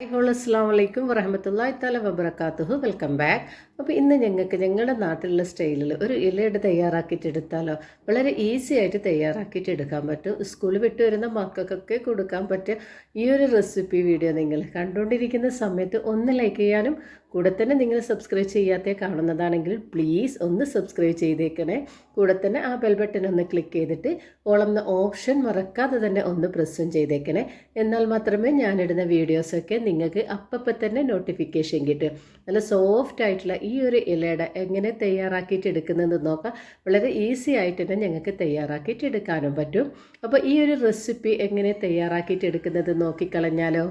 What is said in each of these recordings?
Hello അസ്സാം വലൈക്കും വറഹമത്തല്ലാ തല വബർക്കാത്തുഹു വെൽക്കം ബാക്ക് അപ്പോൾ ഇന്ന് ഞങ്ങൾക്ക് ഞങ്ങളുടെ നാട്ടിലുള്ള സ്റ്റൈലിൽ ഒരു ഇലയുടെ തയ്യാറാക്കിയിട്ട് എടുത്താലോ? വളരെ ഈസി ആയിട്ട് തയ്യാറാക്കിയിട്ട് എടുക്കാൻ പറ്റും. സ്കൂളിൽ വിട്ട് വരുന്ന മക്കൾക്കൊക്കെ കൊടുക്കാൻ പറ്റിയ ഈ ഒരു റെസിപ്പി വീഡിയോ നിങ്ങൾ കണ്ടുകൊണ്ടിരിക്കുന്ന സമയത്ത് ഒന്ന് ലൈക്ക് ചെയ്യാനും കൂടെ തന്നെ നിങ്ങൾ സബ്സ്ക്രൈബ് ചെയ്യാത്ത കാണുന്നതാണെങ്കിൽ പ്ലീസ് ഒന്ന് സബ്സ്ക്രൈബ് ചെയ്തേക്കണേ. കൂടെ തന്നെ ആ ബെൽ ബട്ടൺ ഒന്ന് ക്ലിക്ക് ചെയ്തിട്ട് ഓളം ഓപ്ഷൻ മറക്കാതെ തന്നെ ഒന്ന് പ്രസ്സും ചെയ്തേക്കണേ. എന്നാൽ മാത്രമേ ഞാനിടുന്ന വീഡിയോസൊക്കെ നിങ്ങൾക്ക് അപ്പപ്പം തന്നെ നോട്ടിഫിക്കേഷൻ കിട്ടും. നല്ല സോഫ്റ്റ് ആയിട്ടുള്ള ഈ ഒരു ഇലയുടെ എങ്ങനെ തയ്യാറാക്കിയിട്ട് എടുക്കുന്നതെന്ന് നോക്കാം. വളരെ ഈസി ആയിട്ട് തന്നെ ഞങ്ങൾക്ക് തയ്യാറാക്കിയിട്ട് എടുക്കാനും പറ്റും. അപ്പോൾ ഈ ഒരു റെസിപ്പി എങ്ങനെ തയ്യാറാക്കിയിട്ട് എടുക്കുന്നത് നോക്കിക്കളഞ്ഞാലോ?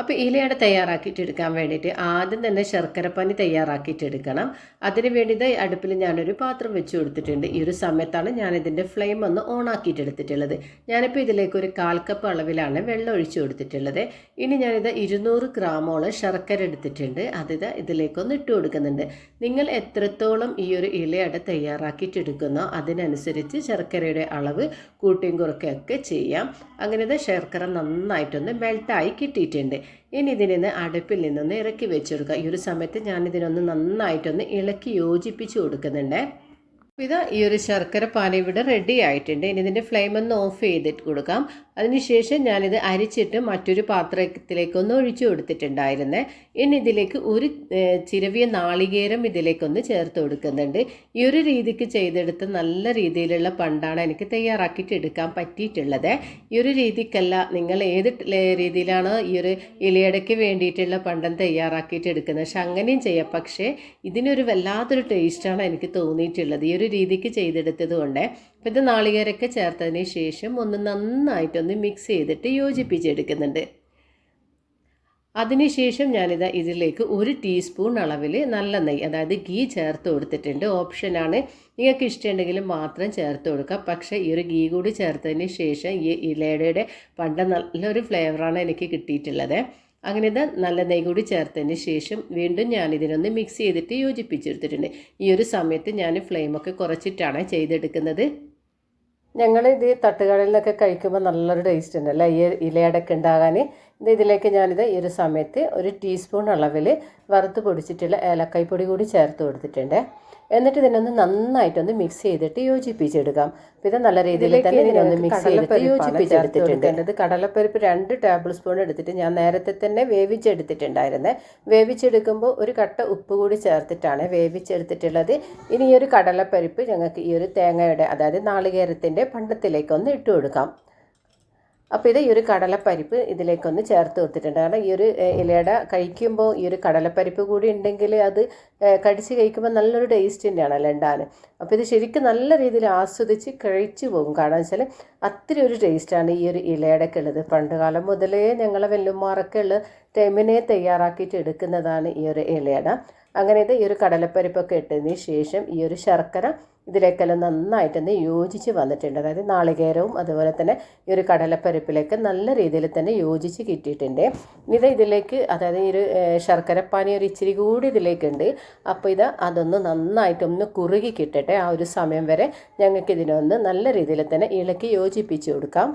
അപ്പോൾ ഇലയട തയ്യാറാക്കിയിട്ട് എടുക്കാൻ വേണ്ടിയിട്ട് ആദ്യം തന്നെ ശർക്കരപ്പനി തയ്യാറാക്കിയിട്ട് എടുക്കണം അതിന് വേണ്ടിയിട്ട് അടുപ്പിൽ ഞാനൊരു പാത്രം വെച്ച് കൊടുത്തിട്ടുണ്ട്. ഈ ഒരു സമയത്താണ് ഞാൻ ഞാനിതിന്റെ ഫ്ലെയിം ഒന്ന് ഓൺ ആക്കിയിട്ട് എടുത്തിട്ടുള്ളത് ഞാനിപ്പോൾ ഇതിലേക്ക് ഒരു കാൽ കപ്പ് അളവിലാണ് വെള്ളം ഒഴിച്ച് കൊടുത്തിട്ടുള്ളത്. ഇനി ഞാനിത് ഇരുന്നൂറ് ഗ്രാമോളം ശർക്കര എടുത്തിട്ടുണ്ട്. അതിത് ഇതിലേക്കൊന്ന് ഇട്ട് കൊടുക്കുന്നുണ്ട്. നിങ്ങൾ എത്രത്തോളം ഈ ഒരു ഇലയട തയ്യാറാക്കിയിട്ട് എടുക്കുന്നോ അതിനനുസരിച്ച് ശർക്കരയുടെ അളവ് കൂട്ടിയും കുറയ്ക്കുകയൊക്കെ ചെയ്യാം. അങ്ങനെ ശർക്കര നന്നായിട്ടൊന്ന് മെൽട്ടായി കിട്ടിയിട്ടുണ്ട്. ഇനി ഇതിനെ അടുപ്പിൽ നിന്നൊന്ന് ഇറക്കി വെച്ചെടുക്കുക. ഈ ഒരു സമയത്ത് ഞാനിതിനൊന്ന് നന്നായിട്ടൊന്ന് ഇളക്കി യോജിപ്പിച്ച് കൊടുക്കുന്നുണ്ട്. ഇത് ഈ ഒരു ശർക്കര പാന ഇവിടെ റെഡി ആയിട്ടുണ്ട്. ഇനി ഇതിന്റെ ഫ്ലെയിം ഒന്ന് ഓഫ് ചെയ്തിട്ട് കൊടുക്കാം. അതിനുശേഷം ഞാനിത് അരിച്ചിട്ട് മറ്റൊരു പാത്രത്തിലേക്കൊന്ന് ഒഴിച്ചു കൊടുത്തിട്ടുണ്ടായിരുന്നേ. ഇനി ഇതിലേക്ക് ഒരു ചിരവിയ നാളികേരം ഇതിലേക്കൊന്ന് ചേർത്ത് കൊടുക്കുന്നുണ്ട്. ഈ ഒരു രീതിക്ക് ചെയ്തെടുത്ത് നല്ല രീതിയിലുള്ള പണ്ടാണ് എനിക്ക് തയ്യാറാക്കിയിട്ട് എടുക്കാൻ പറ്റിയിട്ടുള്ളത്. ഈ ഒരു രീതിക്കല്ല നിങ്ങൾ ഏത് രീതിയിലാണോ ഈ ഒരു ഇലയടയ്ക്ക് വേണ്ടിയിട്ടുള്ള പണ്ടം തയ്യാറാക്കിയിട്ട് എടുക്കുന്നത്. പക്ഷെ അങ്ങനെയും ചെയ്യാം. പക്ഷേ ഇതിനൊരു വല്ലാത്തൊരു ടേസ്റ്റാണ് എനിക്ക് തോന്നിയിട്ടുള്ളത്. ഈ ഒരു രീതിക്ക് ചെയ്തെടുത്തത് കൊണ്ട് അപ്പോൾ ഇത് നാളികേരൊക്കെ ചേർത്തതിന് ശേഷം ഒന്ന് നന്നായിട്ടൊന്ന് മിക്സ് ചെയ്തിട്ട് യോജിപ്പിച്ചെടുക്കുന്നുണ്ട്. അതിനുശേഷം ഞാനിത് ഇതിലേക്ക് ഒരു ടീസ്പൂൺ അളവിൽ നല്ല നെയ്യ് അതായത് ഗീ ചേർത്ത് കൊടുത്തിട്ടുണ്ട്. ഓപ്ഷനാണ് നിങ്ങൾക്ക് ഇഷ്ടമുണ്ടെങ്കിൽ മാത്രം ചേർത്ത് കൊടുക്കുക. പക്ഷേ ഈ ഒരു ഗീ കൂടി ചേർത്തതിന് ശേഷം ഈ ഇലയുടെ പണ്ട നല്ലൊരു ഫ്ലേവറാണ് എനിക്ക് കിട്ടിയിട്ടുള്ളത്. അങ്ങനെ ഇത് നല്ല നെയ്യ് കൂടി ചേർത്തതിന് ശേഷം വീണ്ടും ഞാൻ ഇതിനൊന്ന് മിക്സ് ചെയ്തിട്ട് യോജിപ്പിച്ചെടുത്തിട്ടുണ്ട്. ഈ ഒരു സമയത്ത് ഞാൻ ഫ്ലെയിമൊക്കെ കുറച്ചിട്ടാണ് ചെയ്തെടുക്കുന്നത്. ഞങ്ങൾ ഇത് തട്ടുകടയിൽ നിന്നൊക്കെ കഴിക്കുമ്പോൾ നല്ലൊരു ടേസ്റ്റ് ഉണ്ടല്ലേ? ഈ ഇലയടക്ക ഉണ്ടാകാൻ ഇത് ഇതിലേക്ക് ഞാനിത് ഈ ഒരു സമയത്ത് ഒരു ടീസ്പൂൺ അളവിൽ വറുത്ത് പൊടിച്ചിട്ടുള്ള ഏലക്കായ് പൊടി കൂടി ചേർത്ത് കൊടുത്തിട്ടുണ്ട്. എന്നിട്ട് ഇതിനൊന്ന് നന്നായിട്ടൊന്ന് മിക്സ് ചെയ്തിട്ട് യോജിപ്പിച്ചെടുക്കാം. ഇത് നല്ല രീതിയിൽ തന്നെ ഇതിനൊന്ന് മിക്സ് ചെയ്തിട്ട് യോജിപ്പിച്ചെടുത്തിട്ടുണ്ട്. ഇത് കടലപ്പരിപ്പ് രണ്ട് ടേബിൾ സ്പൂൺ എടുത്തിട്ട് ഞാൻ നേരത്തെ തന്നെ വേവിച്ചെടുത്തിട്ടുണ്ടായിരുന്നേ. വേവിച്ചെടുക്കുമ്പോൾ ഒരു കട്ട ഉപ്പ് കൂടി ചേർത്തിട്ടാണ് വേവിച്ചെടുത്തിട്ടുള്ളത്. ഇനി ഈ ഒരു കടലപ്പരിപ്പ് ഞങ്ങൾക്ക് ഈ ഒരു തേങ്ങയുടെ അതായത് നാളികേരത്തിന്റെ പണ്ടത്തിലേക്കൊന്ന് ഇട്ട് കൊടുക്കാം അപ്പോൾ ഇത് ഈ ഒരു കടലപ്പരിപ്പ് ഇതിലേക്കൊന്ന് ചേർത്ത് കൊടുത്തിട്ടുണ്ട്. കാരണം ഈ ഒരു ഇലയുടെ കഴിക്കുമ്പോൾ ഈ ഒരു കടലപ്പരിപ്പ് കൂടി ഉണ്ടെങ്കിൽ അത് കടിച്ച് കഴിക്കുമ്പോൾ നല്ലൊരു ടേസ്റ്റ് തന്നെയാണ് ഉണ്ടാകാൻ അപ്പോൾ ഇത് ശരിക്കും നല്ല രീതിയിൽ ആസ്വദിച്ച് കഴിച്ചു പോകും. കാരണം വെച്ചാൽ അത്ര ഒരു ടേസ്റ്റാണ് ഈ ഒരു ഇലയുടെയൊക്കെ ഉള്ളത്. പണ്ട് കാലം മുതലേ ഞങ്ങളെ വെല്ലുമാറൊക്കെ ഉള്ള ടൈമിനെ തയ്യാറാക്കിയിട്ട് എടുക്കുന്നതാണ് ഈ ഒരു ഇലയുടെ. അങ്ങനെ ഇത് ഈ ഒരു കടലപ്പരിപ്പൊക്കെ ഇട്ടതിന് ശേഷം ഈ ഒരു ശർക്കര ഇതിലേക്കെല്ലാം നന്നായിട്ടൊന്ന് യോജിച്ച് വന്നിട്ടുണ്ട്. അതായത് നാളികേരവും അതുപോലെ തന്നെ ഈ ഒരു കടലപ്പരിപ്പിലേക്ക് നല്ല രീതിയിൽ തന്നെ യോജിച്ച് കിട്ടിയിട്ടുണ്ട്. ഇത് ഇതിലേക്ക് അതായത് ഈ ഒരു ശർക്കരപ്പാനി ഒരു ഇച്ചിരി കൂടി ഇതിലേക്കുണ്ട്. അപ്പോൾ ഇത് അതൊന്ന് നന്നായിട്ടൊന്ന് കുറുകി കിട്ടട്ടെ ആ ഒരു സമയം വരെ ഞങ്ങൾക്ക് ഇതിനൊന്ന് നല്ല രീതിയിൽ തന്നെ ഇളക്കി യോജിപ്പിച്ച് കൊടുക്കാം.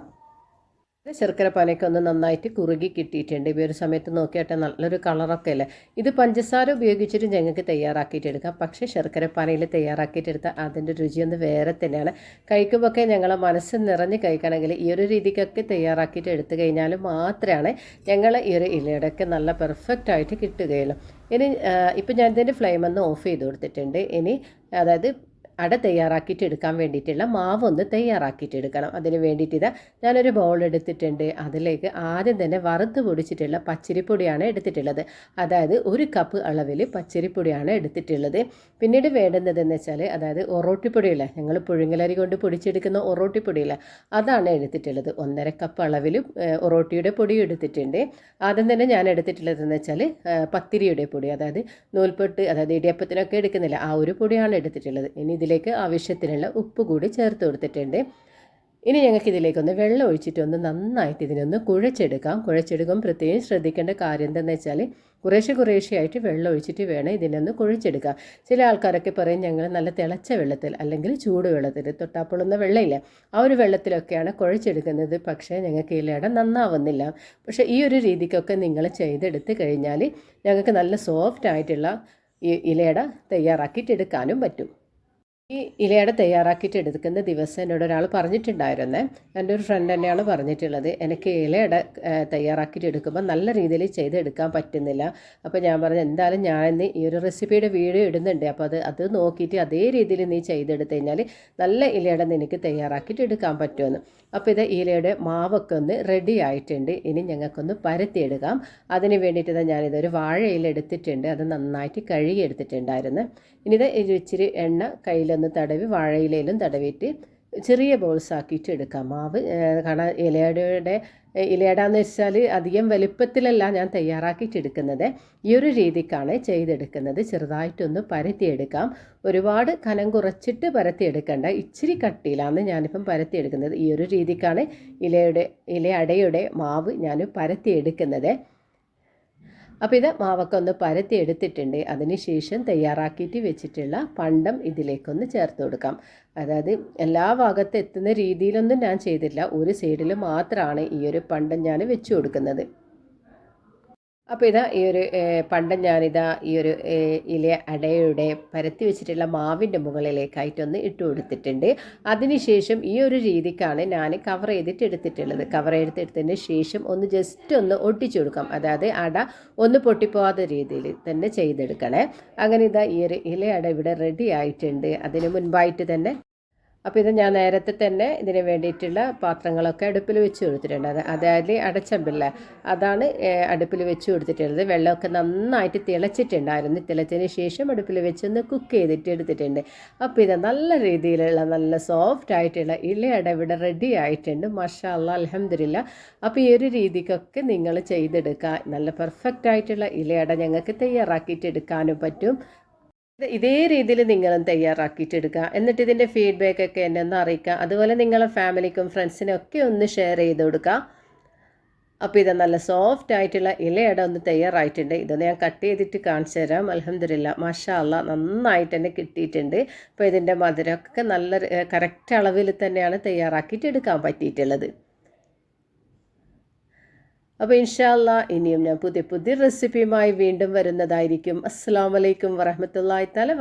ശർക്കര പാനയൊക്കെ ഒന്ന് നന്നായിട്ട് കുറുകി കിട്ടിയിട്ടുണ്ട്. ഈ ഒരു സമയത്ത് നോക്കിയാട്ടെ നല്ലൊരു കളറൊക്കെ അല്ലേ? ഇത് പഞ്ചസാര ഉപയോഗിച്ചിട്ട് ഞങ്ങൾക്ക് തയ്യാറാക്കിയിട്ട് എടുക്കാം. പക്ഷേ ശർക്കര പാനയിൽ തയ്യാറാക്കിയിട്ടെടുത്താൽ അതിന്റെ രുചി ഒന്ന് വേറെ തന്നെയാണ്. കഴിക്കുമ്പോഴൊക്കെ ഞങ്ങളെ മനസ്സ് നിറഞ്ഞ് കഴിക്കണമെങ്കിൽ ഈ ഒരു രീതിക്കൊക്കെ തയ്യാറാക്കിയിട്ട് എടുത്തു കഴിഞ്ഞാൽ മാത്രമാണ് ഞങ്ങൾ ഈ ഒരു ഇലയുടെയൊക്കെ നല്ല പെർഫെക്റ്റ് ആയിട്ട് കിട്ടുകയുള്ളൂ. ഇനി ഇപ്പം ഞാൻ ഇതിന്റെ ഫ്ലെയിം ഒന്ന് ഓഫ് ചെയ്ത് കൊടുത്തിട്ടുണ്ട്. ഇനി അതായത് അട തയ്യാറാക്കിയിട്ട് എടുക്കാൻ വേണ്ടിയിട്ടുള്ള മാവ് ഒന്ന് തയ്യാറാക്കിയിട്ട് എടുക്കണം. അതിന് വേണ്ടിയിട്ട് ഇതാ ഞാനൊരു ബൗൾ എടുത്തിട്ടുണ്ട്. അതിലേക്ക് ആദ്യം തന്നെ വറുത്ത് പൊടിച്ചിട്ടുള്ള പച്ചരിപ്പൊടിയാണ് എടുത്തിട്ടുള്ളത്. അതായത് ഒരു കപ്പ് അളവിൽ പച്ചരിപ്പൊടിയാണ് എടുത്തിട്ടുള്ളത്. പിന്നീട് വേണ്ടുന്നതെന്ന് വെച്ചാൽ അതായത് ഒറോട്ടിപ്പൊടിയില്ല? ഞങ്ങൾ പുഴുങ്ങലരി കൊണ്ട് പൊടിച്ചെടുക്കുന്ന ഒറോട്ടിപ്പൊടിയില്ല? അതാണ് എടുത്തിട്ടുള്ളത്. ഒന്നര കപ്പ് അളവിൽ ഒറോട്ടിയുടെ പൊടി എടുത്തിട്ടുണ്ട്. ആദ്യം തന്നെ ഞാൻ എടുത്തിട്ടുള്ളതെന്ന് വെച്ചാൽ പത്തിരിയുടെ പൊടി. അതായത് നൂൽപ്പെട്ട് അതായത് ഇടിയപ്പത്തിനൊക്കെ എടുക്കുന്നില്ല? ആ ഒരു പൊടിയാണ് എടുത്തിട്ടുള്ളത്. ഇനി ഇതിലേക്ക് ആവശ്യത്തിനുള്ള ഉപ്പ് കൂടി ചേർത്ത് കൊടുത്തിട്ടുണ്ട്. ഇനി ഞങ്ങൾക്ക് ഇതിലേക്കൊന്ന് വെള്ളം ഒഴിച്ചിട്ടൊന്ന് നന്നായിട്ട് ഇതിനൊന്ന് കുഴച്ചെടുക്കാം. കുഴച്ചെടുക്കാൻ പ്രത്യേകം ശ്രദ്ധിക്കേണ്ട കാര്യം എന്താണെന്ന് വെച്ചാൽ കുറേശ്ശെ കുറേശ്ശെയായിട്ട് വെള്ളം ഒഴിച്ചിട്ട് വേണം ഇതിനൊന്ന് കുഴച്ചെടുക്കുക ചില ആൾക്കാരൊക്കെ പറയും ഞങ്ങൾ നല്ല തിളച്ച വെള്ളത്തിൽ അല്ലെങ്കിൽ ചൂട് വെള്ളത്തിൽ തൊട്ടാപ്പൊളുന്ന വെള്ളമില്ല ആ ഒരു വെള്ളത്തിലൊക്കെയാണ് കുഴച്ചെടുക്കുന്നത്. പക്ഷേ ഞങ്ങൾക്ക് ഇലയുടെ നന്നാവുന്നില്ല. പക്ഷേ ഈ ഒരു രീതിക്കൊക്കെ നിങ്ങൾ ചെയ്തെടുത്ത് കഴിഞ്ഞാൽ ഞങ്ങൾക്ക് നല്ല സോഫ്റ്റ് ആയിട്ടുള്ള ഈ ഇലയട തയ്യാറാക്കിയിട്ടെടുക്കാനും പറ്റും. ഈ ഇലയട തയ്യാറാക്കിയിട്ട് എടുക്കുന്ന ദിവസം എന്നോട് ഒരാൾ പറഞ്ഞിട്ടുണ്ടായിരുന്നേ. എന്റെ ഒരു ഫ്രണ്ട് തന്നെയാണ് പറഞ്ഞിട്ടുള്ളത്. എനിക്ക് ഇലയട തയ്യാറാക്കിയിട്ട് എടുക്കുമ്പോൾ നല്ല രീതിയിൽ ചെയ്തെടുക്കാൻ പറ്റുന്നില്ല. അപ്പോൾ ഞാൻ പറഞ്ഞു എന്തായാലും ഞാൻ ഇന്ന് ഈ ഒരു റെസിപ്പിയുടെ വീഡിയോ ഇടുന്നുണ്ട്. അപ്പോൾ അത് അത് നോക്കിയിട്ട് അതേ രീതിയിൽ നീ ചെയ്തെടുത്തു കഴിഞ്ഞാൽ നല്ല ഇലയട നിനക്ക് തയ്യാറാക്കിയിട്ട് എടുക്കാൻ പറ്റുമെന്ന്. അപ്പോൾ ഇത് ഇലയുടെ മാവൊക്കെ ഒന്ന് റെഡി ആയിട്ടുണ്ട്. ഇനി ഞങ്ങൾക്കൊന്ന് പരത്തിയെടുക്കാം. അതിന് വേണ്ടിയിട്ട് ഞാനിതൊരു വാഴയില എടുത്തിട്ടുണ്ട്. അത് നന്നായിട്ട് കഴുകി എടുത്തിട്ടുണ്ടായിരുന്നു ഇനി ഇത് ഇച്ചിരി എണ്ണ കയ്യിലൊന്ന് തടവി വാഴയിലയിലും തടവിയിട്ട് ചെറിയ ബോൾസ് ആക്കിയിട്ട് എടുക്കാം. മാവ് കാരണം ഇലയുടെ ഇലയടാന്ന് വെച്ചാൽ അധികം വലുപ്പത്തിലല്ല ഞാൻ തയ്യാറാക്കിയിട്ട് എടുക്കുന്നത്. ഈ ഒരു രീതിക്കാണ് ചെയ്തെടുക്കുന്നത്. ചെറുതായിട്ടൊന്ന് പരത്തിയെടുക്കാം. ഒരുപാട് കനം കുറച്ചിട്ട് പരത്തിയെടുക്കേണ്ട. ഇച്ചിരി കട്ടിയിലാണ് ഞാനിപ്പം പരത്തിയെടുക്കുന്നത്. ഈ ഒരു രീതിക്കാണ് ഇലയുടെ ഇലയടയുടെ മാവ് ഞാൻ പരത്തിയെടുക്കുന്നത്. അപ്പോൾ ഇത് മാവൊക്കെ ഒന്ന് പരത്തി എടുത്തിട്ടുണ്ട്. അതിന് ശേഷം തയ്യാറാക്കിയിട്ട് വെച്ചിട്ടുള്ള പണ്ടം ഇതിലേക്കൊന്ന് ചേർത്ത് കൊടുക്കാം. അതായത് എല്ലാ ഭാഗത്ത് എത്തുന്ന രീതിയിലൊന്നും ഞാൻ ചെയ്തില്ല ഒരു സൈഡിൽ മാത്രമാണ് ഈ ഒരു പണ്ടം ഞാൻ വെച്ച് കൊടുക്കുന്നത്. അപ്പോൾ ഇതാ ഈ ഒരു പണ്ടം ഞാനിതാ ഈ ഒരു ഇല അടയുടെ പരത്തി വെച്ചിട്ടുള്ള മാവിന്റെ മുകളിലേക്കായിട്ടൊന്ന് ഇട്ട് കൊടുത്തിട്ടുണ്ട്. അതിനുശേഷം ഈ ഒരു രീതിക്കാണ് ഞാൻ കവർ ചെയ്തിട്ട് എടുത്തിട്ടുള്ളത്. കവർ ചെയ്തെടുത്തതിന് ശേഷം ഒന്ന് ജസ്റ്റ് ഒന്ന് ഒട്ടിച്ചു കൊടുക്കാം. അതായത് അട ഒന്ന് പൊട്ടിപ്പോവാത്ത രീതിയിൽ തന്നെ ചെയ്തെടുക്കണേ. അങ്ങനെ ഇതാ ഈ ഒരു ഇല അട ഇവിടെ റെഡി ആയിട്ടുണ്ട്. അതിന് മുൻപായിട്ട് തന്നെ അപ്പോൾ ഇത് ഞാൻ നേരത്തെ തന്നെ ഇതിന് വേണ്ടിയിട്ടുള്ള പാത്രങ്ങളൊക്കെ അടുപ്പിൽ വെച്ച് കൊടുത്തിട്ടുണ്ട്. അത് അതായത് അടച്ചമ്പില്ല? അതാണ് അടുപ്പിൽ വെച്ച് കൊടുത്തിട്ടുള്ളത്. വെള്ളമൊക്കെ നന്നായിട്ട് തിളച്ചിട്ടുണ്ടായിരുന്നു. തിളച്ചതിന് ശേഷം അടുപ്പിൽ വെച്ചൊന്ന് കുക്ക് ചെയ്തിട്ട് എടുത്തിട്ടുണ്ട്. അപ്പോൾ ഇത് നല്ല രീതിയിലുള്ള നല്ല സോഫ്റ്റ് ആയിട്ടുള്ള ഇലയട ഇവിടെ റെഡി ആയിട്ടുണ്ട്. മഷാല്ല അലഹമില്ല അപ്പോൾ ഈ ഒരു രീതിക്കൊക്കെ നിങ്ങൾ ചെയ്തെടുക്കുക നല്ല പെർഫെക്റ്റ് ആയിട്ടുള്ള ഇലയട ഞങ്ങൾക്ക് തയ്യാറാക്കിയിട്ട് എടുക്കാനും പറ്റും. ഇതേ രീതിയിൽ നിങ്ങളും തയ്യാറാക്കിയിട്ടെടുക്കുക എന്നിട്ട് ഇതിന്റെ ഫീഡ്ബാക്ക് ഒക്കെ എന്നെ ഒന്ന് അറിയിക്കുക. അതുപോലെ നിങ്ങളെ ഫാമിലിക്കും ഫ്രണ്ട്സിനും ഒക്കെ ഒന്ന് ഷെയർ ചെയ്ത് കൊടുക്കുക. അപ്പോൾ ഇത് നല്ല സോഫ്റ്റ് ആയിട്ടുള്ള ഇലയട ഒന്ന് തയ്യാറായിട്ടുണ്ട്. ഇതൊന്ന് ഞാൻ കട്ട് ചെയ്തിട്ട് കാണിച്ചു തരാം. അലഹമില്ല മഷാല്ല നന്നായിട്ട് തന്നെ കിട്ടിയിട്ടുണ്ട്. അപ്പോൾ ഇതിന്റെ മധുരമൊക്കെ നല്ല കറക്റ്റ് അളവിൽ തന്നെയാണ് തയ്യാറാക്കിയിട്ട് എടുക്കാൻ പറ്റിയിട്ടുള്ളത്. അപ്പോൾ ഇൻഷാല്ല ഇനിയും ഞാൻ പുതിയ പുതിയ റെസിപ്പിയുമായി വീണ്ടും വരുന്നതായിരിക്കും. അസ്സാം വലൈക്കും വറഹമത്തല്ലാ തല